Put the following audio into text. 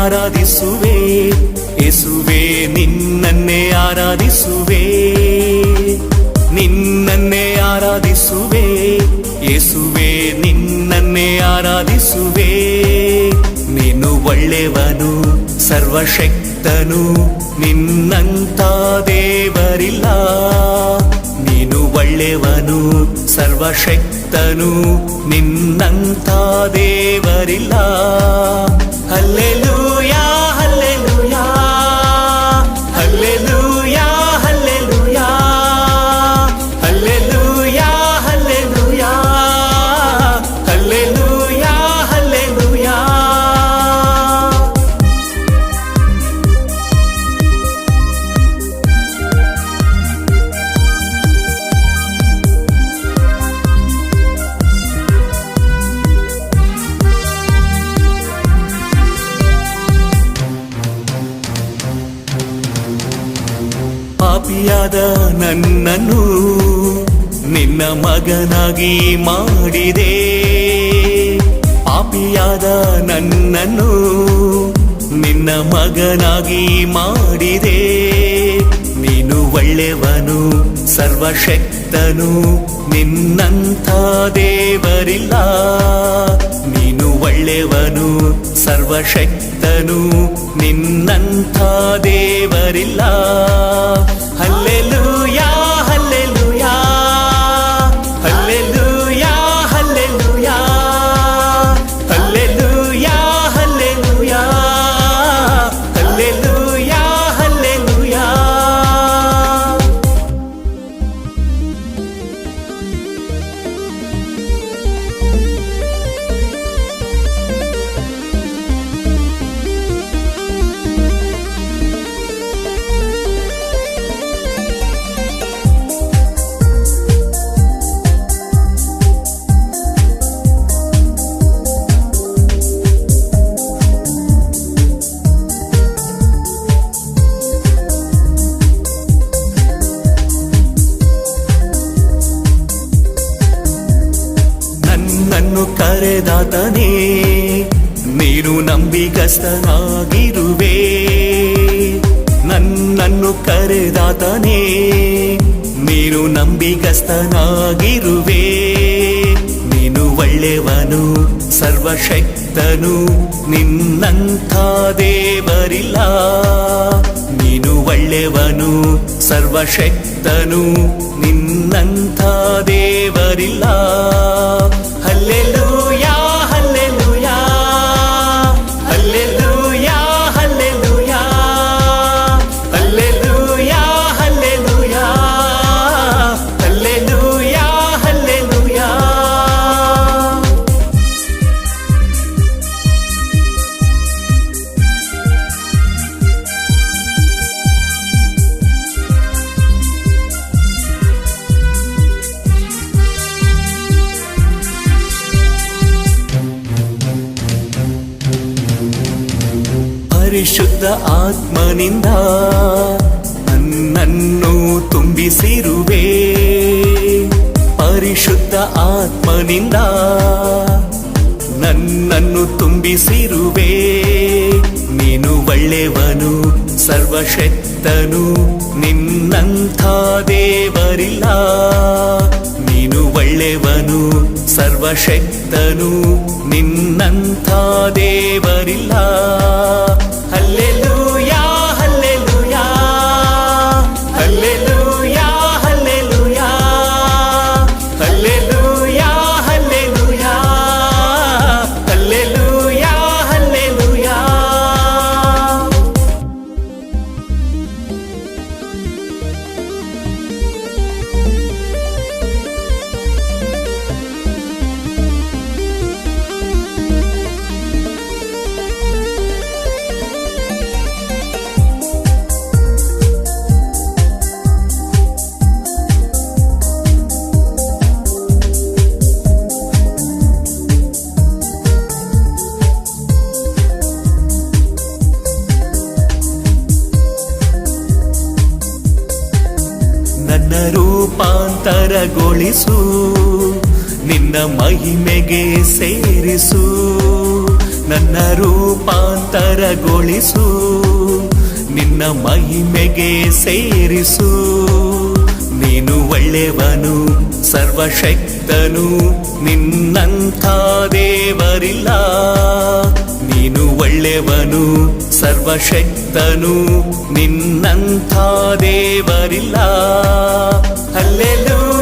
ಆರಾಧಿಸುವೆ. ಯೇಸುವೆ ನಿನ್ನನ್ನೇ ಆರಾಧಿಸುವೆ. ನಿನ್ನನ್ನೇ ಆರಾಧಿಸುವೆ. ಯೇಸುವೆ ನಿನ್ನನ್ನೇ ಆರಾಧಿಸುವೆ. ನೀನು ಒಳ್ಳೆಯವನು, ಸರ್ವಶಕ್ತನು ನಿನ್ನಂತ ದೇವರಿಲ್ಲ. ನೀನು ಒಳ್ಳೆಯವನು, ಸರ್ವಶಕ್ತನು ನಿನ್ನಂತ ದೇವರಿಲ್ಲ. ಹಲ್ಲೆಲೂಯಾ. ಪಾಪಿಯಾದ ನನ್ನನ್ನು ನಿನ್ನ ಮಗನಾಗಿ ಮಾಡಿದೆ. ಪಾಪಿಯಾದ ನನ್ನನ್ನು ನಿನ್ನ ಮಗನಾಗಿ ಮಾಡಿದೆ. ನೀನು ಒಳ್ಳೆಯವನು ಸರ್ವಶಕ್ತನು ನಿನ್ನಂಥ ದೇವರಿಲ್ಲ. ನೀನು ಒಳ್ಳೆವನು ಸರ್ವಶಕ್ತನು ನಿನ್ನಂಥ ದೇವರಿಲ್ಲ. ಹಲ್ಲೆಲೂಯಾ ನೀನು ನಂಬಿಗಸ್ತನಾಗಿರುವೆ. ನನ್ನನ್ನು ಕರೆದಾತನೇ, ನೀನು ನಂಬಿಗಸ್ತನಾಗಿರುವೆ. ನೀನು ಒಳ್ಳೆಯವನು, ಸರ್ವಶಕ್ತನು, ನಿನ್ನಂಥ ದೇವರಿಲ್ಲ. ನೀನು ಒಳ್ಳೆಯವನು, ಸರ್ವಶಕ್ತನು, ನಿನ್ನಂಥ ದೇವರಿಲ್ಲ. ಪರಿಶುದ್ಧ ಆತ್ಮನಿಂದ ನನ್ನನ್ನು ತುಂಬಿಸಿರುವೆ. ಪರಿಶುದ್ಧ ಆತ್ಮನಿಂದ ನನ್ನನ್ನು ತುಂಬಿಸಿರುವೆ. ನೀನು ಒಳ್ಳೆಯವನು ಸರ್ವಶಕ್ತನು ನಿನ್ನಂಥ ದೇವರಿಲ್ಲ. ನೀನು ಒಳ್ಳೆಯವನು ಸರ್ವಶಕ್ತನು ನಿನ್ನಂಥ ದೇವರಿಲ್ಲ. ನನ್ನ ರೂಪಾಂತರಗೊಳಿಸು, ನಿನ್ನ ಮಹಿಮೆಗೆ ಸೇರಿಸು, ನನ್ನ ರೂಪಾಂತರಗೊಳಿಸು, ನಿನ್ನ ಮಹಿಮೆಗೆ ಸೇರಿಸು. ನೀನು ಒಳ್ಳೆಯವನು, ಸರ್ವಶಕ್ತನು, ನಿನ್ನಂಥ ದೇವರಿಲ್ಲ. ನೀನು ಒಳ್ಳೆಯವನು ಸರ್ವಶಕ್ತನು ನಿನ್ನಂಥ ದೇವರಿಲ್ಲ. ಅಲ್ಲೆಲ್ಲೂ